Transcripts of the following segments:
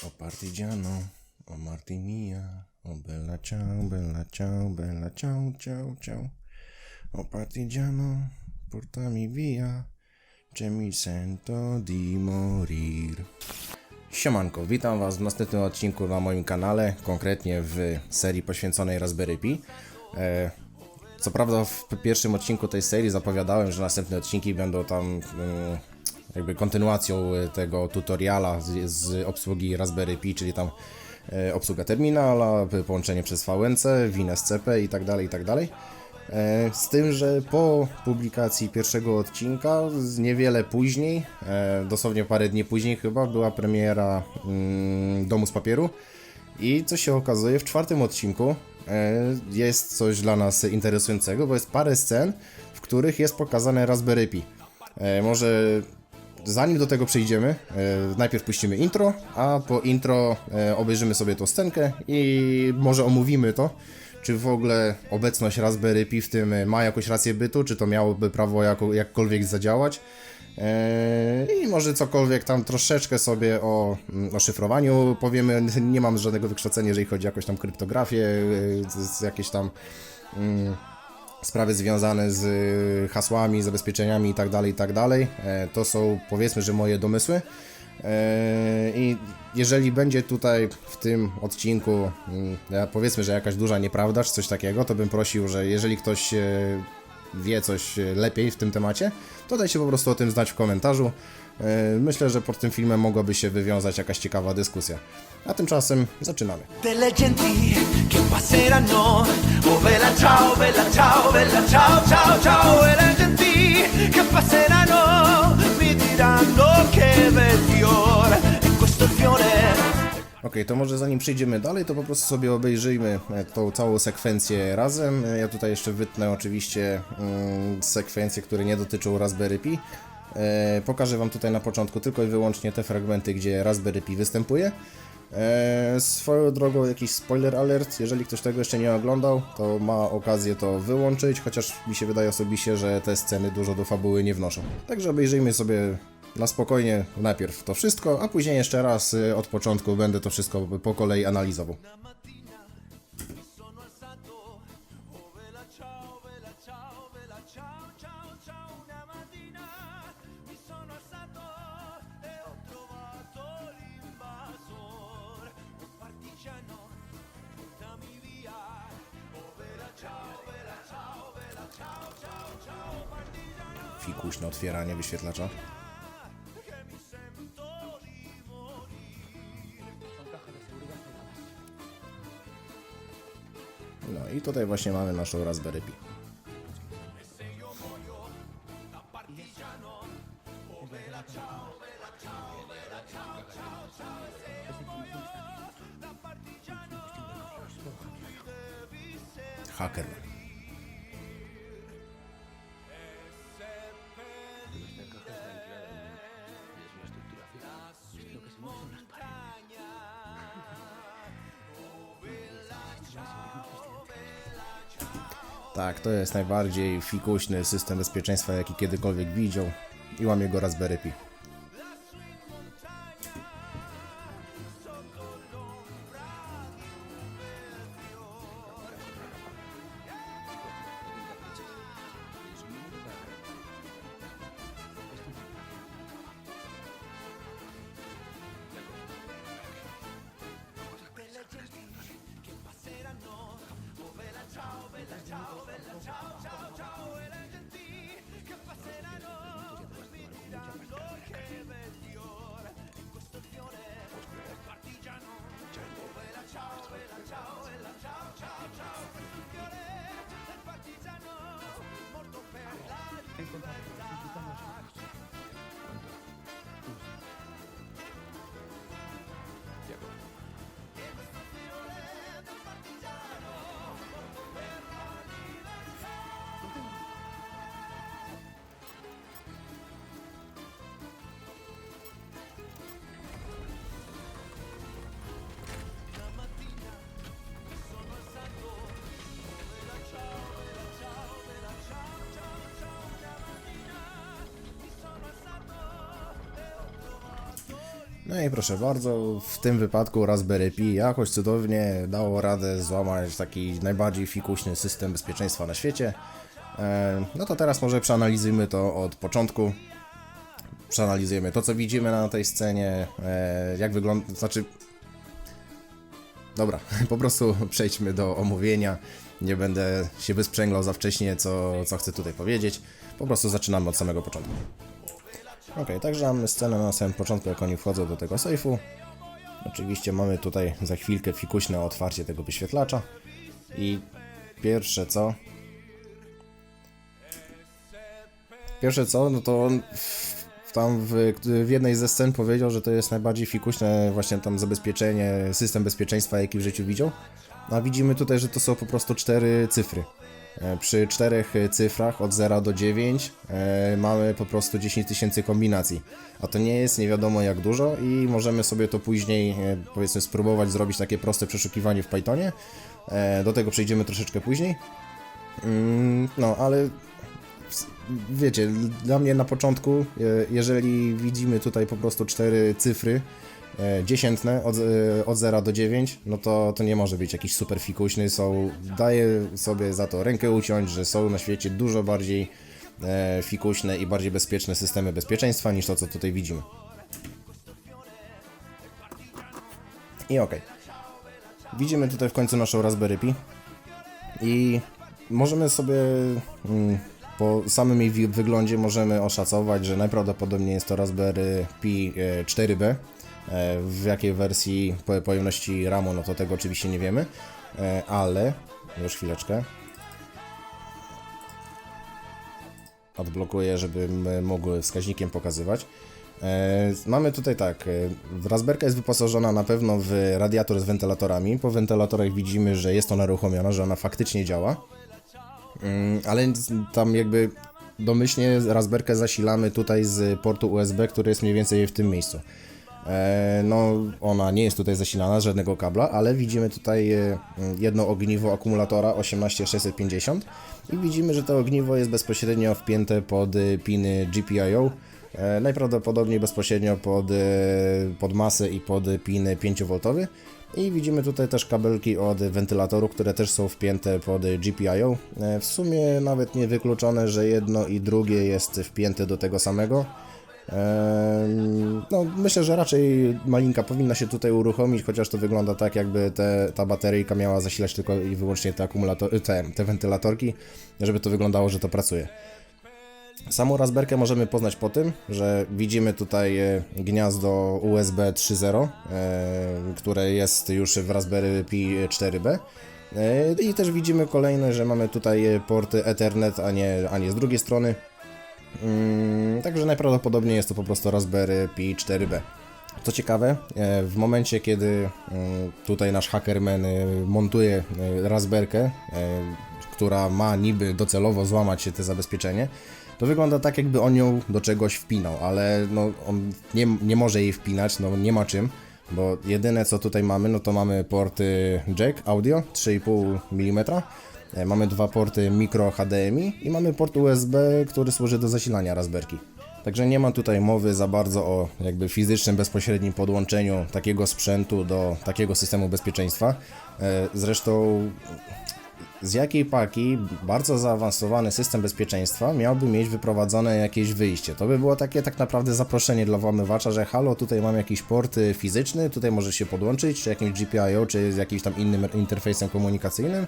O partigiano, o Martinia, o bella ciao, bella ciao, bella ciao, ciao, ciao. O partigiano, portami via, che mi sento di morir. Siemanko, witam Was w następnym odcinku na moim kanale, konkretnie w serii poświęconej Raspberry Pi. E, co prawda w pierwszym odcinku tej serii zapowiadałem, że następne odcinki będą tam mm, jakby kontynuacją e, tego tutoriala z, z obsługi Raspberry Pi, czyli tam e, obsługa terminala, połączenie przez VNC, WinSCP i tak dalej, i tak dalej. E, Z tym, że po publikacji pierwszego odcinka, niewiele później, dosłownie parę dni później chyba, była premiera mm, Domu z Papieru. I co się okazuje, w czwartym odcinku jest coś dla nas interesującego, bo jest parę scen, w których jest pokazane Raspberry Pi. Może zanim do tego przejdziemy, e, najpierw puścimy intro, a po intro e, obejrzymy sobie tą scenkę i może omówimy to, czy w ogóle obecność Raspberry Pi w tym e, ma jakąś rację bytu, czy to miałoby prawo jako, jakkolwiek zadziałać. I może cokolwiek tam troszeczkę sobie o, mm, o szyfrowaniu powiemy. Nie mam żadnego wykształcenia, jeżeli chodzi o jakąś tam kryptografię, jakieś tam mm, sprawy związane z y, hasłami, zabezpieczeniami i tak dalej, i tak. E, To są powiedzmy, że moje domysły. E, I jeżeli będzie tutaj w tym odcinku, mm, powiedzmy, że jakaś duża nieprawda, czy coś takiego, to bym prosił, że jeżeli ktoś e, wie coś lepiej w tym temacie, to dajcie po prostu o tym znać w komentarzu. E, Myślę, że pod tym filmem mogłaby się wywiązać jakaś ciekawa dyskusja. A tymczasem zaczynamy. passeranno. Oh il fiore. Okej, to może zanim przejdziemy dalej, to po prostu sobie obejrzyjmy e, tą całą sekwencję razem. E, Ja tutaj jeszcze wytnę oczywiście mm, sekwencje, które nie dotyczą Raspberry Pi. E, pokażę Wam tutaj na początku tylko i wyłącznie te fragmenty, gdzie Raspberry Pi występuje. E, swoją drogą jakiś spoiler alert, jeżeli ktoś tego jeszcze nie oglądał, to ma okazję to wyłączyć, chociaż mi się wydaje osobiście, że te sceny dużo do fabuły nie wnoszą. Także obejrzyjmy sobie na spokojnie najpierw to wszystko, a później jeszcze raz y, od początku będę to wszystko po kolei analizował. Fikuśne otwieranie wyświetlacza. No i tutaj właśnie mamy naszą Raspberry Pi. Tak, to jest najbardziej fikuśny system bezpieczeństwa, jaki kiedykolwiek widział. I łamie go Raspberry Pi. Thank you so much. No i proszę bardzo, w tym wypadku Raspberry Pi jakoś cudownie dało radę złamać taki najbardziej fikuśny system bezpieczeństwa na świecie. E, No to teraz może przeanalizujmy to od początku. Przeanalizujemy to, co widzimy na tej scenie, e, jak wygląda, znaczy Dobra, po prostu przejdźmy do omówienia. Nie będę się wysprzęglał za wcześnie, co, co chcę tutaj powiedzieć. Po prostu zaczynamy od samego początku. Ok, także mamy scenę na samym początku, jak oni wchodzą do tego sejfu. Oczywiście mamy tutaj za chwilkę fikuśne otwarcie tego wyświetlacza. I pierwsze co... Pierwsze co, no to on tam w, w jednej ze scen powiedział, że to jest najbardziej fikuśne właśnie tam zabezpieczenie, system bezpieczeństwa, jaki w życiu widział. A widzimy tutaj, że to są po prostu cztery cyfry. E, Przy czterech cyfrach od 0 do 9 e, mamy po prostu 10 tysięcy kombinacji. A to nie jest nie wiadomo jak dużo i możemy sobie to później e, powiedzmy spróbować zrobić takie proste przeszukiwanie w Pythonie. Do tego przejdziemy troszeczkę później. Mm, No, ale wiecie, dla mnie na początku, jeżeli widzimy tutaj po prostu cztery cyfry dziesiętne od, e, od 0 do 9, no to, to nie może być jakiś super fikuśny. Są, daję sobie za to rękę uciąć, że są na świecie dużo bardziej e, fikuśne i bardziej bezpieczne systemy bezpieczeństwa niż to, co tutaj widzimy. I okej. Widzimy tutaj w końcu naszą Raspberry Pi. I możemy sobie mm, po samym jej wyglądzie możemy oszacować, że najprawdopodobniej jest to Raspberry Pi e, 4B. E, W jakiej wersji po- pojemności RAMu, no to tego oczywiście nie wiemy, E, ale już chwileczkę. Odblokuję, żebym mógł wskaźnikiem pokazywać. E, Mamy tutaj tak, e, Raspberka jest wyposażona na pewno w radiator z wentylatorami. Po wentylatorach widzimy, że jest ona uruchomiona, że ona faktycznie działa. Mm, ale tam jakby domyślnie Raspberkę zasilamy tutaj z portu USB, który jest mniej więcej w tym miejscu. E, No, ona nie jest tutaj zasilana z żadnego kabla, ale widzimy tutaj e, jedno ogniwo akumulatora 18650 i widzimy, że to ogniwo jest bezpośrednio wpięte pod e, piny GPIO, najprawdopodobniej bezpośrednio pod, pod masę i pod piny 5V. I widzimy tutaj też kabelki od wentylatorów, które też są wpięte pod GPIO. W sumie nawet nie wykluczone, że jedno i drugie jest wpięte do tego samego. No, myślę, że raczej malinka powinna się tutaj uruchomić, chociaż to wygląda tak, jakby te, ta bateryjka miała zasilać tylko i wyłącznie te, akumulator, te, te wentylatorki, żeby to wyglądało, że to pracuje. Samą Raspberkę możemy poznać po tym, że widzimy tutaj e, gniazdo USB 3.0, e, które jest już w Raspberry Pi 4B. E, I też widzimy kolejne, że mamy tutaj porty Ethernet, a nie, a nie z drugiej strony. Mm, Także najprawdopodobniej jest to po prostu Raspberry Pi 4B. Co ciekawe, e, w momencie kiedy mm, tutaj nasz hackerman montuje e, Raspberkę, e, która ma niby docelowo złamać się te zabezpieczenie, to wygląda tak jakby on ją do czegoś wpinał, ale no, on nie, nie może jej wpinać, no nie ma czym, bo jedyne co tutaj mamy, no to mamy porty jack audio 3,5 mm, Mamy dwa porty micro HDMI i mamy port USB, który służy do zasilania Raspberki. Także nie ma tutaj mowy za bardzo o jakby fizycznym, bezpośrednim podłączeniu takiego sprzętu do takiego systemu bezpieczeństwa. E, Zresztą z jakiej paki bardzo zaawansowany system bezpieczeństwa miałby mieć wyprowadzone jakieś wyjście? To by było takie tak naprawdę zaproszenie dla włamywacza, że halo, tutaj mam jakiś port y, fizyczny, tutaj możesz się podłączyć, czy jakimś GPIO, czy z jakimś tam innym interfejsem komunikacyjnym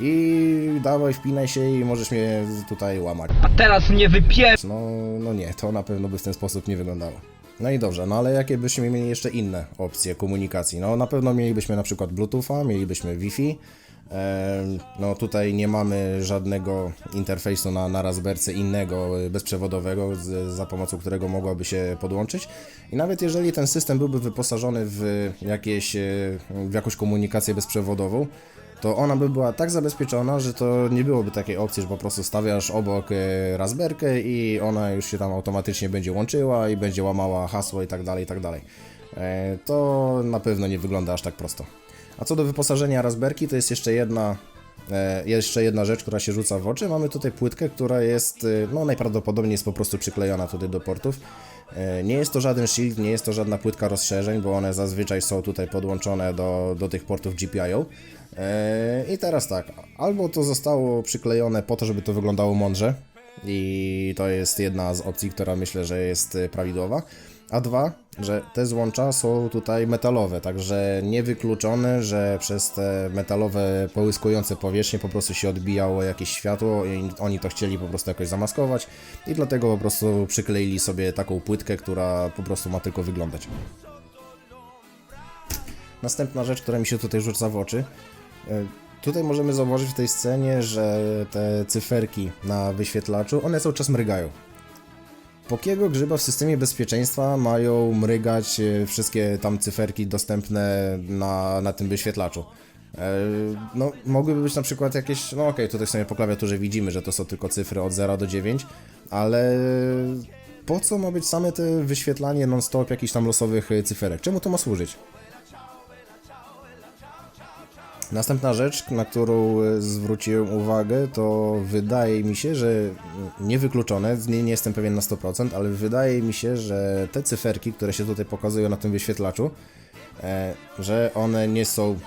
i dawaj, wpinaj się i możesz mnie tutaj łamać. A teraz mnie wypier... No, no nie, to na pewno by w ten sposób nie wyglądało. No i dobrze, no ale jakie byśmy mieli jeszcze inne opcje komunikacji? No na pewno mielibyśmy na przykład Bluetootha, mielibyśmy Wi-Fi. Em, No tutaj nie mamy żadnego interfejsu na, na Raspberce innego, y, bezprzewodowego, z, za pomocą którego mogłaby się podłączyć. I nawet jeżeli ten system byłby wyposażony w, jakieś, y, w jakąś komunikację bezprzewodową, to ona by była tak zabezpieczona, że to nie byłoby takiej opcji, że po prostu stawiasz obok e, Raspberkę i ona już się tam automatycznie będzie łączyła i będzie łamała hasło i tak dalej, i tak dalej. E, To na pewno nie wygląda aż tak prosto. A co do wyposażenia Raspberki, to jest jeszcze jedna, e, jeszcze jedna rzecz, która się rzuca w oczy. Mamy tutaj płytkę, która jest, e, no najprawdopodobniej jest po prostu przyklejona tutaj do portów. E, Nie jest to żaden shield, nie jest to żadna płytka rozszerzeń, bo one zazwyczaj są tutaj podłączone do, do tych portów GPIO. I teraz tak, albo to zostało przyklejone po to, żeby to wyglądało mądrze i to jest jedna z opcji, która myślę, że jest prawidłowa. A dwa, że te złącza są tutaj metalowe, także niewykluczone, że przez te metalowe połyskujące powierzchnie po prostu się odbijało jakieś światło i oni to chcieli po prostu jakoś zamaskować i dlatego po prostu przykleili sobie taką płytkę, która po prostu ma tylko wyglądać. Następna rzecz, która mi się tutaj rzuca w oczy. e, Tutaj możemy zauważyć w tej scenie, że te cyferki na wyświetlaczu, one cały czas mrygają. Po jakiego grzyba w systemie bezpieczeństwa mają mrygać e, wszystkie tam cyferki dostępne na, na tym wyświetlaczu? E, No, mogłyby być na przykład jakieś, no okej, tutaj sobie po klawiaturze widzimy, że to są tylko cyfry od 0 do 9, ale po co ma być same te wyświetlanie non-stop jakichś tam losowych e, cyferek? Czemu to ma służyć? Następna rzecz, na którą e, zwróciłem uwagę, to wydaje mi się, że niewykluczone, nie, nie jestem pewien na 100%, ale wydaje mi się, że te cyferki, które się tutaj pokazują na tym wyświetlaczu, e, że one nie są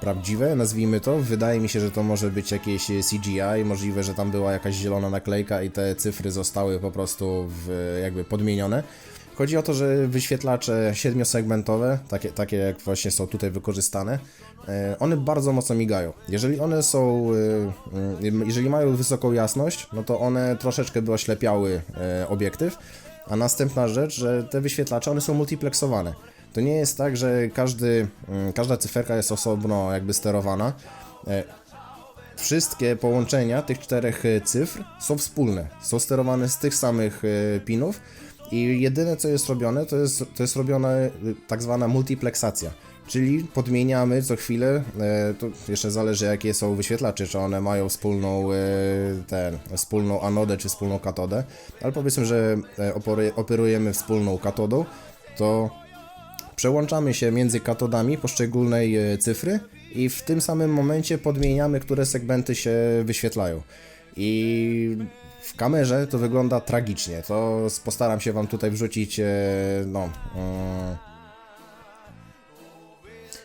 prawdziwe, nazwijmy to. Wydaje mi się, że to może być jakieś CGI, możliwe, że tam była jakaś zielona naklejka i te cyfry zostały po prostu w, jakby podmienione. Chodzi o to, że wyświetlacze siedmiosegmentowe, takie, takie jak właśnie są tutaj wykorzystane, e, one bardzo mocno migają. Jeżeli one są, e, e, jeżeli mają wysoką jasność, no to one troszeczkę by oślepiały e, obiektyw, a następna rzecz, że te wyświetlacze, one są multiplexowane. To nie jest tak, że każdy, mm, każda cyferka jest osobno jakby sterowana. Wszystkie połączenia tych czterech cyfr są wspólne, są sterowane z tych samych pinów i jedyne co jest robione, to jest, to jest robiona e, tak zwana multiplexacja. Czyli podmieniamy co chwilę, e, to jeszcze zależy jakie są wyświetlacze, czy one mają wspólną, e, ten, wspólną anodę czy wspólną katodę, ale powiedzmy, że e, operujemy wspólną katodą, to przełączamy się między katodami poszczególnej cyfry i w tym samym momencie podmieniamy, które segmenty się wyświetlają. I w kamerze to wygląda tragicznie. To postaram się Wam tutaj wrzucić, e, no. mm,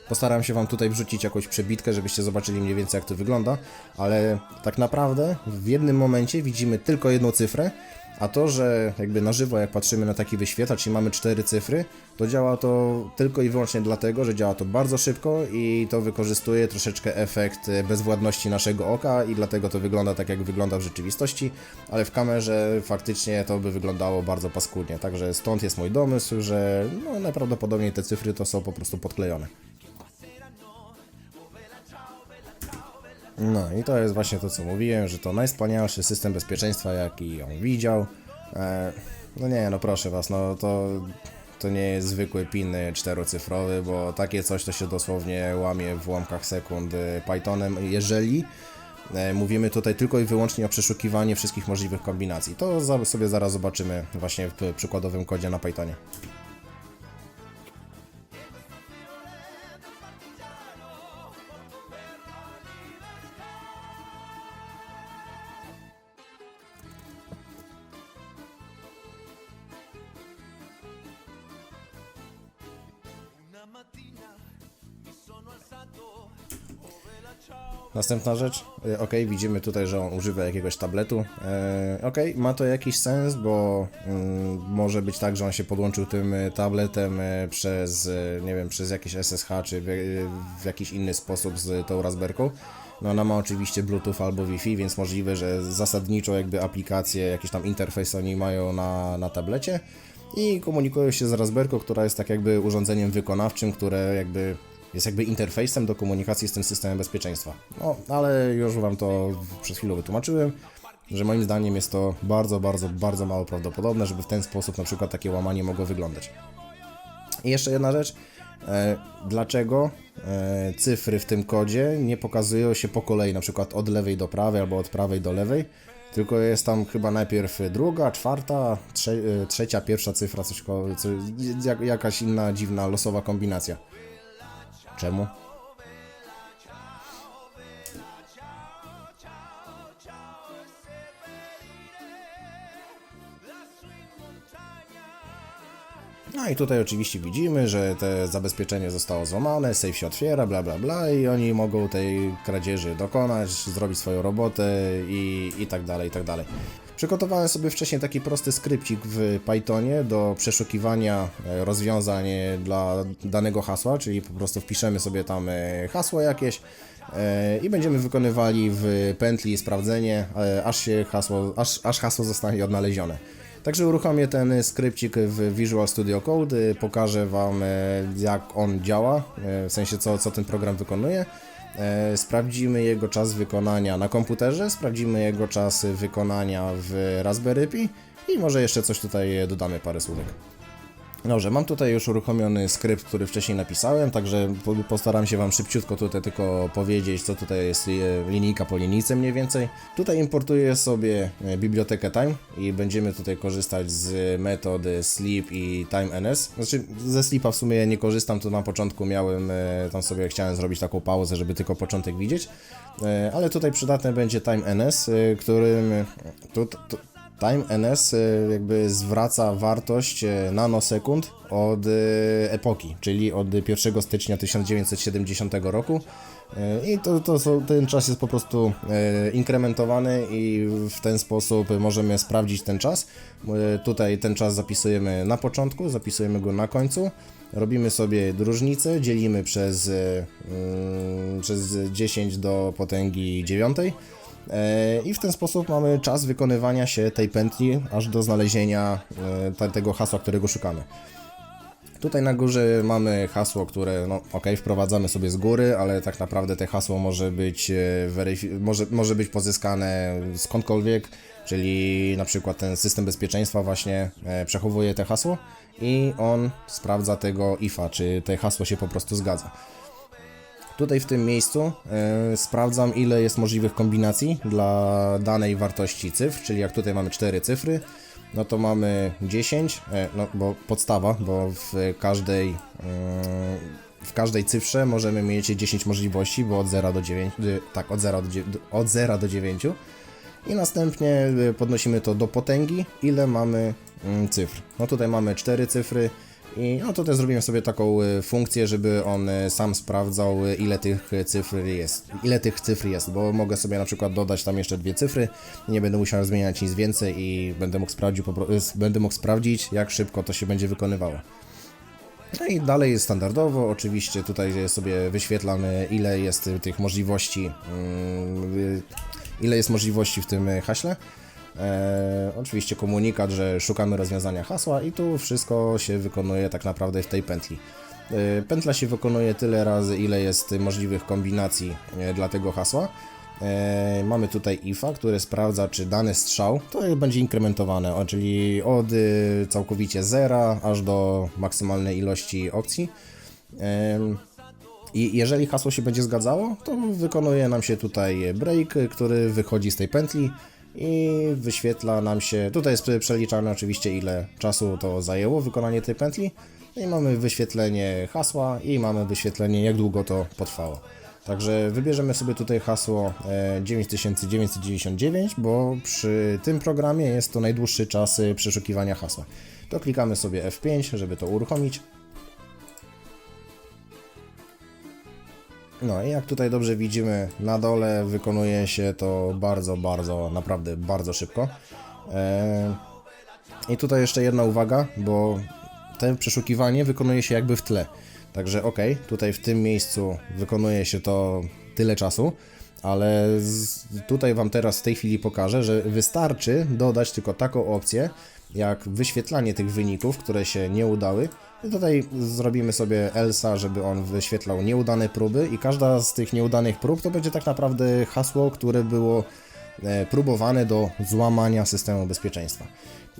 Postaram się Wam tutaj wrzucić jakąś przebitkę, żebyście zobaczyli mniej więcej jak to wygląda, ale tak naprawdę w jednym momencie widzimy tylko jedną cyfrę, a to, że jakby na żywo jak patrzymy na taki wyświetlacz i mamy cztery cyfry, to działa to tylko i wyłącznie dlatego, że działa to bardzo szybko i to wykorzystuje troszeczkę efekt e, bezwładności naszego oka i dlatego to wygląda tak jak wygląda w rzeczywistości, ale w kamerze faktycznie to by wyglądało bardzo paskudnie, także stąd jest mój domysł, że no, najprawdopodobniej te cyfry to są po prostu podklejone. No i to jest właśnie to, co mówiłem, że to najwspanialszy system bezpieczeństwa, jaki on widział. E, no nie, no proszę was, no to, to nie jest zwykły pin czterocyfrowy, bo takie coś to się dosłownie łamie w ułamkach sekund e, Pythonem, jeżeli e, mówimy tutaj tylko i wyłącznie o przeszukiwaniu wszystkich możliwych kombinacji. To za, sobie zaraz zobaczymy właśnie w przykładowym kodzie na Pythonie. Następna rzecz, e, ok, widzimy tutaj, że on używa jakiegoś tabletu. E, ok, ma to jakiś sens, bo mm, może być tak, że on się podłączył tym e, tabletem przez, nie wiem, przez jakieś SSH czy w, jakiś inny sposób z tą Raspberką. No ona ma oczywiście Bluetooth albo Wi-Fi, więc możliwe, że zasadniczo jakby aplikacje, jakiś tam interfejs oni mają na, na tablecie i komunikują się z Raspberką, która jest tak jakby urządzeniem wykonawczym, które jakby jest jakby interfejsem do komunikacji z tym systemem bezpieczeństwa. No, ale już Wam to przed chwilą wytłumaczyłem, że moim zdaniem jest to bardzo, bardzo, bardzo mało prawdopodobne, żeby w ten sposób na przykład takie łamanie mogło wyglądać. I jeszcze jedna rzecz. E, dlaczego e, cyfry w tym kodzie nie pokazują się po kolei, na przykład od lewej do prawej albo od prawej do lewej, tylko jest tam chyba najpierw druga, czwarta, e, trzecia, pierwsza cyfra, coś, jakaś inna dziwna losowa kombinacja. Czemu? No i tutaj oczywiście widzimy, że te zabezpieczenie zostało złamane, safe się otwiera, bla bla bla i oni mogą tej kradzieży dokonać, zrobić swoją robotę i, i tak dalej, i tak dalej. Przygotowałem sobie wcześniej taki prosty skrypcik w Pythonie do przeszukiwania e, rozwiązań e, dla danego hasła, czyli po prostu wpiszemy sobie tam e, hasło jakieś i będziemy wykonywali w pętli sprawdzenie, aż się hasło, aż, aż hasło zostanie odnalezione. Także uruchomię ten skrypcik w Visual Studio Code, pokażę Wam jak on działa, w sensie co, co ten program wykonuje. E, Sprawdzimy jego czas wykonania na komputerze, sprawdzimy jego czas wykonania w Raspberry Pi i może jeszcze coś tutaj dodamy, parę słówek. Dobrze, mam tutaj już uruchomiony skrypt, który wcześniej napisałem, także po- postaram się Wam szybciutko tutaj tylko powiedzieć, co tutaj jest e, linijka po linijce mniej więcej. Tutaj importuję sobie e, bibliotekę time i będziemy tutaj korzystać z metod sleep i timeNS. Znaczy, ze sleepa w sumie nie korzystam, tu na początku miałem, e, tam sobie chciałem zrobić taką pauzę, żeby tylko początek widzieć, ale tutaj przydatne będzie timeNS, którym tu, tu, Time NS y, jakby zwraca wartość y, nanosekund od y, epoki, czyli od 1 stycznia 1970 roku. I to, to ten czas jest po prostu inkrementowany i w ten sposób możemy sprawdzić ten czas. Tutaj ten czas zapisujemy na początku, zapisujemy go na końcu. Robimy sobie różnicę, dzielimy przez, mm, przez 10 do potęgi 9. E, I w ten sposób mamy czas wykonywania się tej pętli aż do znalezienia e, te- tego hasła, którego szukamy. Tutaj na górze mamy hasło, które, no ok, wprowadzamy sobie z góry, ale tak naprawdę te hasło może być, e, może, może być pozyskane skądkolwiek, czyli na przykład ten system bezpieczeństwa właśnie przechowuje te hasło i on sprawdza tego ifa, czy te hasło się po prostu zgadza. Tutaj w tym miejscu e, sprawdzam ile jest możliwych kombinacji dla danej wartości cyfr, czyli jak tutaj mamy 4 cyfry, no to mamy 10, e, no bo podstawa, bo w każdej e, w każdej cyfrze możemy mieć 10 możliwości, bo od 0 do 9, y, tak, od 0 do, od 0 do 9 i następnie podnosimy to do potęgi, ile mamy mm, cyfr. No tutaj mamy 4 cyfry i no tutaj zrobiłem sobie taką y, funkcję, żeby on y, sam sprawdzał y, ile tych cyfr jest, ile tych cyfr jest, bo mogę sobie na przykład dodać tam jeszcze dwie cyfry, nie będę musiał zmieniać nic więcej i będę mógł, sprawdzić, będę mógł sprawdzić jak szybko to się będzie wykonywało. No i dalej jest standardowo, oczywiście tutaj sobie wyświetlamy ile jest tych możliwości, mm, ile jest możliwości w tym haśle. E, oczywiście komunikat, że szukamy rozwiązania hasła i tu wszystko się wykonuje tak naprawdę w tej pętli. E, Pętla się wykonuje tyle razy, ile jest możliwych kombinacji e, dla tego hasła. E, mamy tutaj IFA, które sprawdza, czy dany strzał to będzie inkrementowane, czyli od y, całkowicie zera aż do maksymalnej ilości opcji. Em, I jeżeli hasło się będzie zgadzało, to wykonuje nam się tutaj break, który wychodzi z tej pętli i wyświetla nam się. Tutaj jest przeliczane oczywiście, ile czasu to zajęło wykonanie tej pętli. No I mamy wyświetlenie hasła i mamy wyświetlenie, jak długo to potrwało. Także wybierzemy sobie tutaj hasło e, 9999, bo przy tym programie jest to najdłuższy czas e, przeszukiwania hasła. To klikamy sobie F5, żeby to uruchomić. No i jak tutaj dobrze widzimy, na dole wykonuje się to bardzo, bardzo, naprawdę bardzo szybko. Eee, I tutaj jeszcze jedna uwaga, bo to przeszukiwanie wykonuje się jakby w tle. Także ok, tutaj w tym miejscu wykonuje się to tyle czasu, ale z, tutaj Wam teraz w tej chwili pokażę, że wystarczy dodać tylko taką opcję, jak wyświetlanie tych wyników, które się nie udały. I tutaj zrobimy sobie ELSA, żeby on wyświetlał nieudane próby i każda z tych nieudanych prób to będzie tak naprawdę hasło, które było e, próbowane do złamania systemu bezpieczeństwa.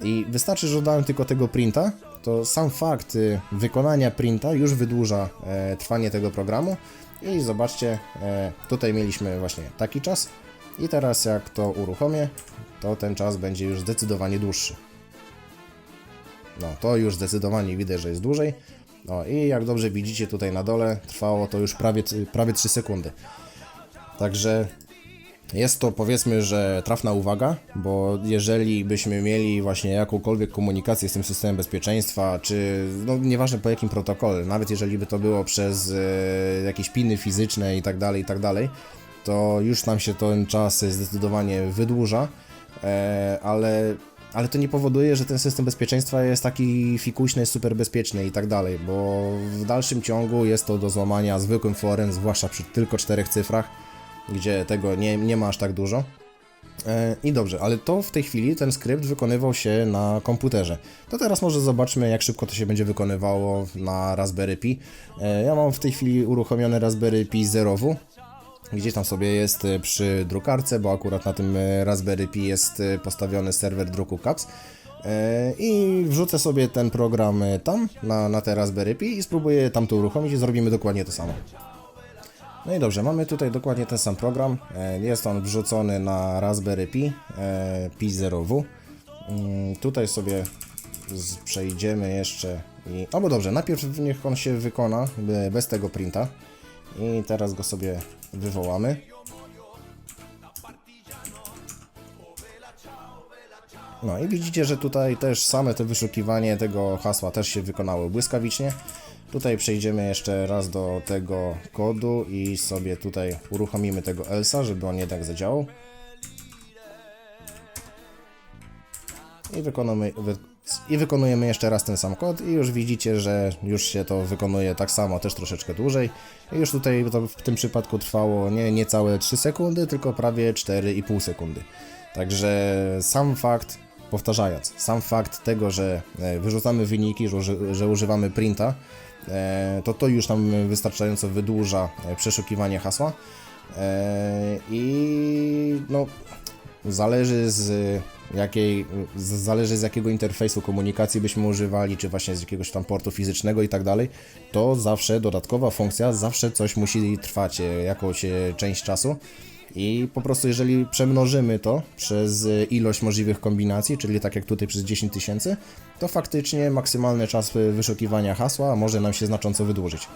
I wystarczy, że dodałem tylko tego printa, to sam fakt y, wykonania printa już wydłuża e, trwanie tego programu. I zobaczcie, e, tutaj mieliśmy właśnie taki czas i teraz jak to uruchomię, to ten czas będzie już zdecydowanie dłuższy. No, to już zdecydowanie widać, że jest dłużej. No i jak dobrze widzicie tutaj na dole, trwało to już prawie, prawie 3 sekundy. Także Jest to powiedzmy, że trafna uwaga, bo jeżeli byśmy mieli właśnie jakąkolwiek komunikację z tym systemem bezpieczeństwa, czy no nieważne po jakim protokole, nawet jeżeli by to było przez e, jakieś piny fizyczne i tak dalej, i tak dalej, to już nam się ten czas zdecydowanie wydłuża, e, ale, ale to nie powoduje, że ten system bezpieczeństwa jest taki fikuśny, super bezpieczny i tak dalej, bo w dalszym ciągu jest to do złamania zwykłym forem, zwłaszcza przy tylko czterech cyfrach, gdzie tego nie, nie ma aż tak dużo. E, I dobrze, ale to w tej chwili ten skrypt wykonywał się na komputerze. To teraz może zobaczmy, jak szybko to się będzie wykonywało na Raspberry Pi. E, Ja mam w tej chwili uruchomiony Raspberry Pi zerowu. Gdzieś tam sobie jest e, przy drukarce, bo akurat na tym e, Raspberry Pi jest e, postawiony serwer druku CAPS. I wrzucę sobie ten program tam, na, na te Raspberry Pi i spróbuję tam to uruchomić i zrobimy dokładnie to samo. No i dobrze, mamy tutaj dokładnie ten sam program. Jest on wrzucony na Raspberry Pi, e, Pi 0W. Mm, Tutaj sobie przejdziemy jeszcze i... Bo dobrze, najpierw niech on się wykona be- bez tego printa. I teraz go sobie wywołamy. No i widzicie, że tutaj też same to wyszukiwanie tego hasła też się wykonało błyskawicznie. Tutaj przejdziemy jeszcze raz do tego kodu i sobie tutaj uruchomimy tego Elsa, żeby on jednak zadziałał. I wykonujemy, wy, I wykonujemy jeszcze raz ten sam kod i już widzicie, że już się to wykonuje tak samo, też troszeczkę dłużej. I już tutaj to w tym przypadku trwało nie niecałe 3 sekundy, tylko prawie 4,5 sekundy. Także sam fakt, powtarzając, sam fakt tego, że e, wyrzucamy wyniki, że, że używamy printa, e, to to już nam wystarczająco wydłuża e, przeszukiwanie hasła. I no, zależy z jakiej, zależy z jakiego interfejsu komunikacji byśmy używali, czy właśnie z jakiegoś tam portu fizycznego i tak dalej, to zawsze dodatkowa funkcja, zawsze coś musi trwać e, jakąś e, część czasu. I po prostu jeżeli przemnożymy to przez e, ilość możliwych kombinacji, czyli tak jak tutaj przez 10 tysięcy, to faktycznie maksymalny czas wyszukiwania hasła może nam się znacząco wydłużyć.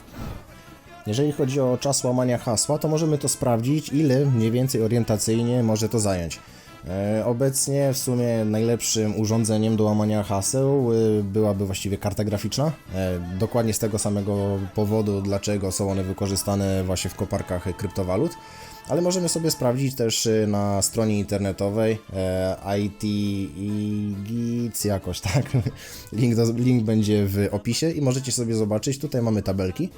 Jeżeli chodzi o czas łamania hasła, to możemy to sprawdzić, ile mniej więcej orientacyjnie może to zająć. E, Obecnie w sumie najlepszym urządzeniem do łamania haseł e, byłaby właściwie karta graficzna. E, Dokładnie z tego samego powodu, dlaczego są one wykorzystane właśnie w koparkach kryptowalut. Ale możemy sobie sprawdzić też e, na stronie internetowej e, ITIGIC jakoś, tak? Link, do, link będzie w opisie i możecie sobie zobaczyć. Tutaj mamy tabelki.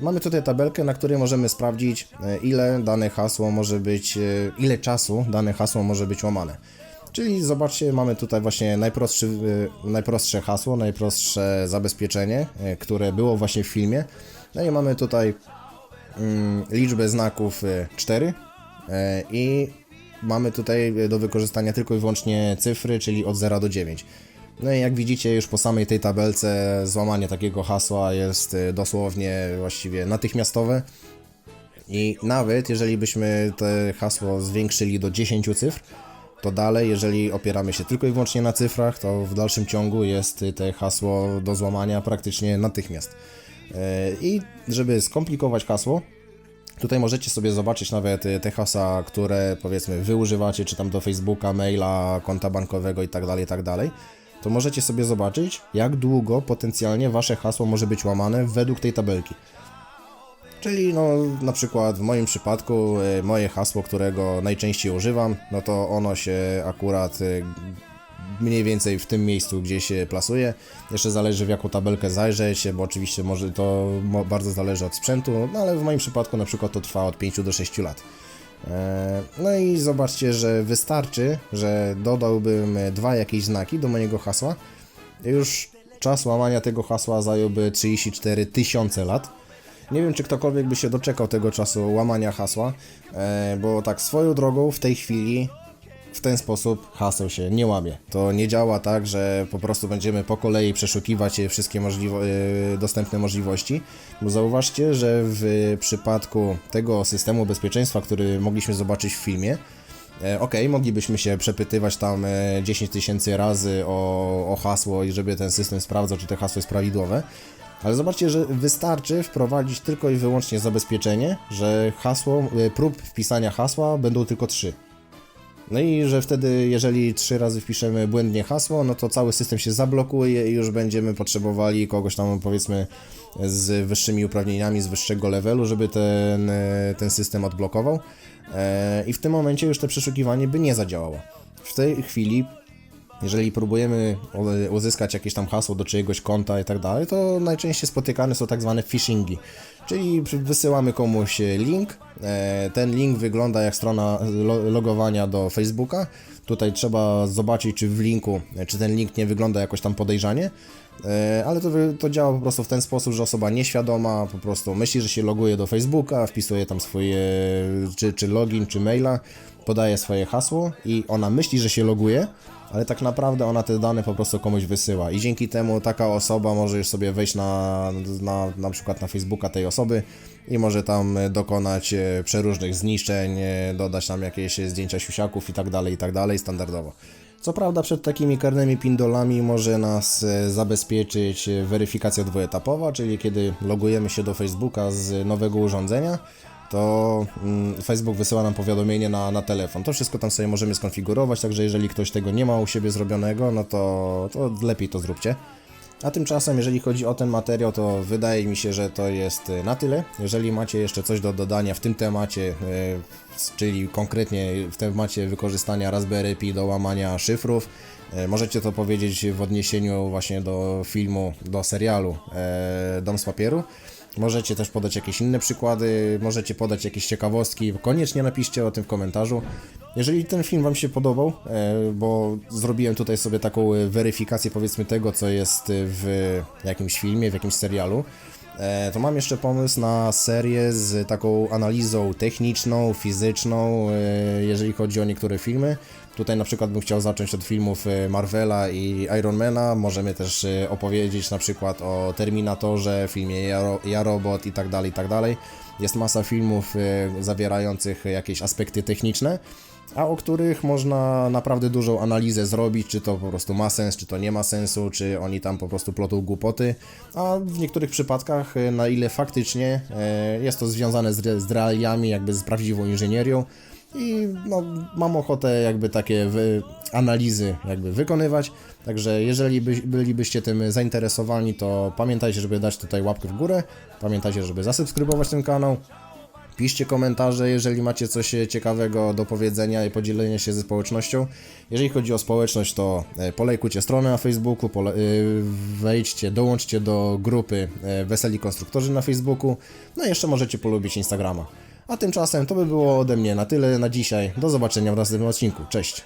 Mamy tutaj tabelkę, na której możemy sprawdzić, e, ile dane hasło może być, e, ile czasu dane hasło może być łamane. Czyli zobaczcie, mamy tutaj właśnie e, najprostsze hasło, najprostsze zabezpieczenie, które było właśnie w filmie. No i mamy tutaj mm, liczbę znaków e, 4 e, i mamy tutaj do wykorzystania tylko i wyłącznie cyfry, czyli od 0 do 9. No i jak widzicie już po samej tej tabelce złamanie takiego hasła jest y, dosłownie właściwie natychmiastowe. I nawet jeżeli byśmy te hasło zwiększyli do 10 cyfr, to dalej, jeżeli opieramy się tylko i wyłącznie na cyfrach, to w dalszym ciągu jest y, te hasło do złamania praktycznie natychmiast. Y, I żeby skomplikować hasło, Tutaj możecie sobie zobaczyć nawet te hasła, które powiedzmy wy używacie, czy tam do Facebooka, maila, konta bankowego i tak To możecie sobie zobaczyć, jak długo potencjalnie wasze hasło może być łamane według tej tabelki. Czyli no na przykład w moim przypadku y, moje hasło, którego najczęściej używam, no to ono się akurat y, mniej więcej w tym miejscu, gdzie się plasuje. Jeszcze zależy w jaką tabelkę zajrzeć, bo oczywiście może to bardzo zależy od sprzętu, no ale w moim przypadku na przykład to trwa od 5 do 6 lat. E, No i zobaczcie, że wystarczy, że dodałbym dwa jakieś znaki do mojego hasła. Już czas łamania tego hasła zająłby 34 tysiące lat. Nie wiem, czy ktokolwiek by się doczekał tego czasu łamania hasła, e, bo tak swoją drogą w tej chwili w ten sposób haseł się nie łamie. To nie działa tak, że po prostu będziemy po kolei przeszukiwać e, wszystkie e, dostępne możliwości, bo zauważcie, że w przypadku tego systemu bezpieczeństwa, który mogliśmy zobaczyć w filmie, E, Okej, moglibyśmy się przepytywać tam e, 10 tysięcy razy o, o hasło i żeby ten system sprawdzał, czy to hasło jest prawidłowe, Ale zobaczcie, że wystarczy wprowadzić tylko i wyłącznie zabezpieczenie, że hasło, prób wpisania hasła będą tylko trzy. No i że wtedy, jeżeli trzy razy wpiszemy błędnie hasło, no to cały system się zablokuje i już będziemy potrzebowali kogoś tam, powiedzmy, z wyższymi uprawnieniami, z wyższego levelu, żeby ten, e, ten system odblokował. E, I w tym momencie już to przeszukiwanie by nie zadziałało. W tej chwili jeżeli próbujemy uzyskać jakieś tam hasło do czyjegoś konta i tak dalej, to najczęściej spotykane są tak zwane phishingi. Czyli wysyłamy komuś e, link. e, Ten link wygląda jak strona lo- logowania do Facebooka. Tutaj trzeba zobaczyć, czy w linku, e, czy ten link nie wygląda jakoś tam podejrzanie. E, Ale to, to działa po prostu w ten sposób, że osoba nieświadoma po prostu myśli, że się loguje do Facebooka, wpisuje tam swoje czy, czy login, czy maila, podaje swoje hasło i ona myśli, że się loguje, ale tak naprawdę ona te dane po prostu komuś wysyła i dzięki temu taka osoba może już sobie wejść na, na, na przykład na Facebooka tej osoby i może tam dokonać e, przeróżnych zniszczeń, e, dodać tam jakieś zdjęcia siusiaków i tak dalej, i tak dalej, standardowo. Co prawda przed takimi karnymi pindolami może nas e, zabezpieczyć weryfikacja dwuetapowa, czyli kiedy logujemy się do Facebooka z nowego urządzenia, to mm, Facebook wysyła nam powiadomienie na, na telefon. To wszystko tam sobie możemy skonfigurować, także jeżeli ktoś tego nie ma u siebie zrobionego, no to, to lepiej to zróbcie. A tymczasem, jeżeli chodzi o ten materiał, to wydaje mi się, że to jest e, na tyle. Jeżeli macie jeszcze coś do dodania w tym temacie, s- czyli konkretnie w temacie wykorzystania Raspberry Pi do łamania szyfrów, e, możecie to powiedzieć w odniesieniu właśnie do filmu, do serialu Dom z papieru. Możecie też podać jakieś inne przykłady, możecie podać jakieś ciekawostki, koniecznie napiszcie o tym w komentarzu. Jeżeli ten film Wam się podobał, e, bo zrobiłem tutaj sobie taką weryfikację powiedzmy tego, co jest w jakimś filmie, w jakimś serialu, to mam jeszcze pomysł na serię z taką analizą techniczną, fizyczną, e, jeżeli chodzi o niektóre filmy. Tutaj na przykład bym chciał zacząć od filmów e, Marvela i Ironmana. Możemy też e, opowiedzieć na przykład o Terminatorze, filmie Ja, Robot i tak dalej, i tak dalej. Jest masa filmów e, zawierających jakieś aspekty techniczne, a o których można naprawdę dużą analizę zrobić, czy to po prostu ma sens, czy to nie ma sensu, czy oni tam po prostu plotą głupoty, a w niektórych przypadkach e, na ile faktycznie e, jest to związane z, z realiami, jakby z prawdziwą inżynierią, i no, mam ochotę jakby takie analizy jakby wykonywać. Także jeżeli by, bylibyście tym zainteresowani, to pamiętajcie, żeby dać tutaj łapkę w górę. Pamiętajcie, żeby zasubskrybować ten kanał. Piszcie komentarze, jeżeli macie coś ciekawego do powiedzenia i podzielenia się ze społecznością. Jeżeli chodzi o społeczność, to e, polejkujcie stronę na Facebooku, y, wejdźcie, dołączcie do grupy e, Weseli Konstruktorzy na Facebooku. No i jeszcze możecie polubić Instagrama. A tymczasem to by było ode mnie na tyle na dzisiaj. Do zobaczenia w następnym odcinku. Cześć!